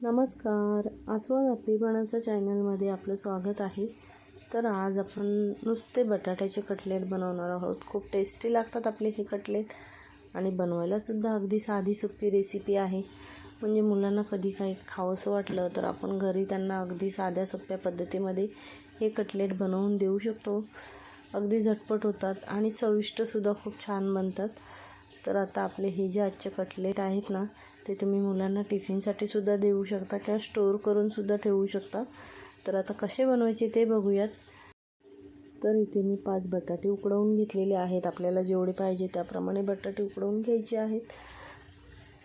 नमस्कार. आस्वाद आपलीपणाचं चॅनलमध्ये आपलं स्वागत आहे. तर आज आपण नुसते बटाट्याचे कटलेट बनवणार आहोत. खूप टेस्टी लागतात आपले हे कटलेट. आणि बनवायलासुद्धा अगदी साधी सोपी रेसिपी आहे. म्हणजे मुलांना कधी काही खावंसं वाटलं तर आपण घरी त्यांना अगदी साध्या सोप्या पद्धतीमध्ये हे कटलेट बनवून देऊ शकतो. अगदी झटपट होतात आणि चविष्टसुद्धा खूप छान बनतात. तर आता आपले हे जे आजचे कटलेट आहेत ना ते तुम्ही मुलांना टिफिनसाठी सुद्धा देऊ शकता किंवा स्टोअर करून सुद्धा ठेवू शकता. तर आता कसे बनवायचे ते बघूयात. तर इथे मी पाच बटाटे उकडवून घेतलेले आहेत. आपल्याला जेवढे पाहिजे त्याप्रमाणे बटाटे उकडवून घ्यायचे आहेत.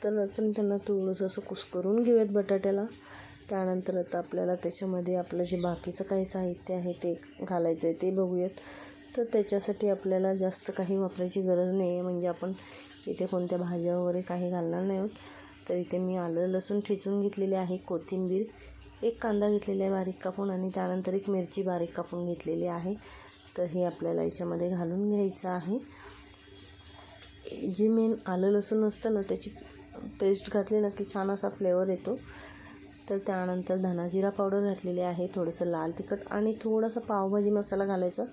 तर आपण त्यांना थोडंसं असं कुस्करून घेऊयात बटाट्याला. त्यानंतर आता आपल्याला त्याच्यामध्ये आपलं जे बाकीचं काही साहित्य आहे ते घालायचं आहे ते बघूयात. तर त्याच्यासाठी आपल्याला जास्त काही वापरायची गरज नाही आहे म्हणजे आपण इथे कोणत्या भाज्या वगैरे काही घालणार नाही आहोत. तर इथे मी आलं लसूण ठेचून घेतलेले आहे कोथिंबीर एक कांदा घेतलेला आहे बारीक कापून आणि त्यानंतर एक मिरची बारीक कापून घेतलेली आहे. तर हे आपल्याला याच्यामध्ये घालून घ्यायचं आहे. जे मेन आलं लसूण असतं ना त्याची पेस्ट घातली ना की छान असा फ्लेवर येतो. तर त्यानंतर धनाजिरा पावडर घातलेली आहे थोडंसं लाल तिखट आणि थोडंसं पावभाजी मसाला घालायचा.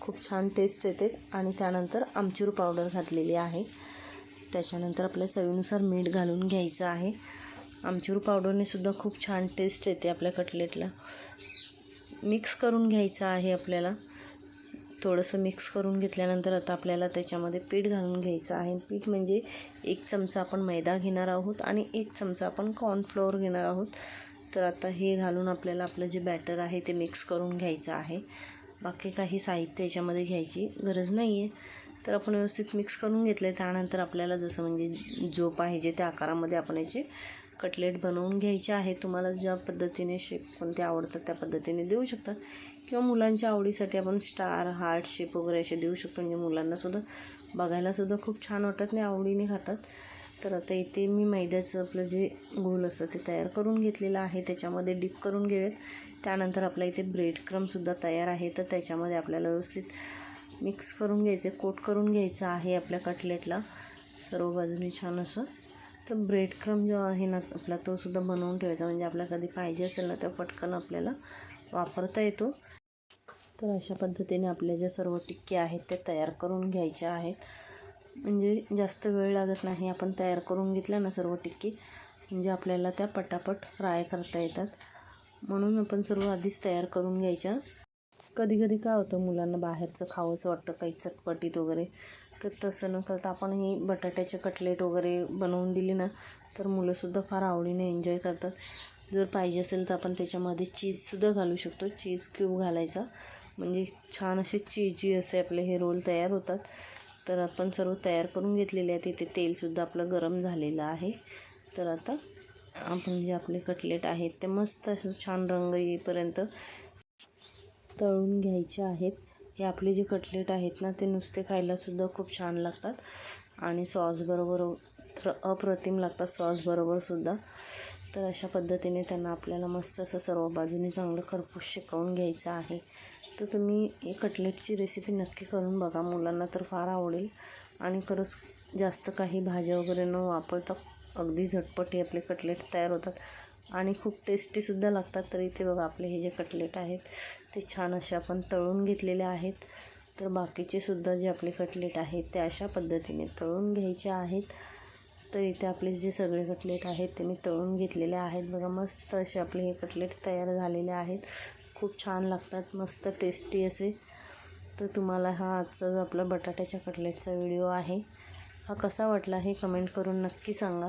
खूप छान टेस्ट येते आणि त्यानंतर आमचूर पावडर घातलेली आहे. त्याच्यानंतर आपल्या चवीनुसार मीठ घालून घ्यायचं आहे. आमचूर पावडरने सुद्धा खूप छान टेस्ट येते आपल्या कटलेटला मिक्स करून घ्यायचं आहे आपल्याला. थोडंसं मिक्स करून घेतल्यानंतर आता आपल्याला त्याच्यामध्ये पीठ घालून घ्यायचं आहे. पीठ म्हणजे एक चमचा आपण मैदा घेणार आहोत आणि एक चमचा आपण कॉर्नफ्लोअर घेणार आहोत. तर आता हे घालून आपल्याला आपलं जे बॅटर आहे ते मिक्स करून घ्यायचं आहे. बाकी काही साहित्य याच्यामध्ये घ्यायची गरज नाही आहे तर आपण व्यवस्थित मिक्स करून घेतले त्यानंतर आपल्याला जसं म्हणजे जो पाहिजे त्या आकारामध्ये आपण याचे कटलेट बनवून घ्यायचे आहे. तुम्हाला ज्या पद्धतीने शेप कोणते आवडतात त्या पद्धतीने देऊ शकता. किंवा मुलांच्या आवडीसाठी आपण स्टार हार्ट शेप वगैरे असे देऊ शकतो. म्हणजे मुलांनासुद्धा बघायलासुद्धा खूप छान वाटत नाही आवडीने खातात. तर आता इथे मी मैद्याचं आपलं जे गोल असतं ते तयार करून घेतलेलं आहे. त्याच्यामध्ये डिप करून घेऊयात. त्यानंतर आपल्या इथे ब्रेड क्रमसुद्धा तयार आहे. तर त्याच्यामध्ये आपल्याला व्यवस्थित मिक्स करून घ्यायचे कोट करून घ्यायचं आहे आपल्या कटलेटला सर्व बाजूने छान असं तर ब्रेड क्रम जो आहे ना आपला तो सुद्धा बनवून ठेवायचा. म्हणजे आपल्याला कधी पाहिजे असेल ना तर पटकन आपल्याला वापरता येतो. तर अशा पद्धतीने आपल्या ज्या सर्व टिक्के आहेत त्या तयार करून घ्यायच्या आहेत. म्हणजे जास्त वेळ लागत नाही आपण तयार करून घेतल्या ना सर्व टिक्की म्हणजे आपल्याला त्या पटापट फ्राय करता येतात. म्हणून आपण सर्व आधीच तयार करून घ्यायच्या. कधी कधी काय होतं मुलांना बाहेरचं खावंसं वाटतं काही चटपटीत वगैरे. तर तसं न करता आपण ही बटाट्याचे कटलेट वगैरे बनवून दिली ना तर मुलंसुद्धा फार आवडीने एन्जॉय करतात. जर पाहिजे असेल तर आपण त्याच्यामध्ये चीजसुद्धा घालू शकतो. चीज क्यूब घालायचा. म्हणजे छान असे चीजी असे आपले हे रोल तयार होतात. तर आपण सर्व तयार करून घेतलेले आहेत. इथे तेलसुद्धा आपलं गरम झालेलं आहे. तर आता आपण जे आपले कटलेट आहेत ते मस्त असं छान रंग येईपर्यंत तळून घ्यायचे आहेत. हे आपले जे कटलेट आहेत ना ते नुसते खायलासुद्धा खूप छान लागतात. आणि सॉसबरोबर तर अप्रतिम लागतात सॉसबरोबरसुद्धा तर अशा पद्धतीने त्यांना आपल्याला मस्त असं सर्व बाजूने चांगलं खरपूस शिकवून घ्यायचं आहे. तर तुम्ही हे कटलेटची रेसिपी नक्की करून बघा. मुलांना तर फार आवडेल. आणि खरंच जास्त काही भाज्या वगैरे न वापरता अगदी झटपट हे आपले कटलेट तयार होतात. आणि खूप टेस्टीसुद्धा लागतात. तर इथे बघा आपले हे जे कटलेट आहेत ते छान असे आपण तळून घेतलेले आहेत. तर बाकीचे सुद्धा जे आपले कटलेट आहेत ते अशा पद्धतीने तळून घ्यायचे आहेत. तर इथे आपले जे सगळे कटलेट आहेत ते मी तळून घेतलेले आहेत. बघा मस्त असे आपले हे कटलेट तयार झालेले आहेत. खूप छान लागतात मस्त टेस्टी असे. तर तुम्हाला हा आजचा जो आपला बटाट्याच्या कटलेटचा व्हिडिओ आहे हा कसा वाटला हे कमेंट करून नक्की सांगा.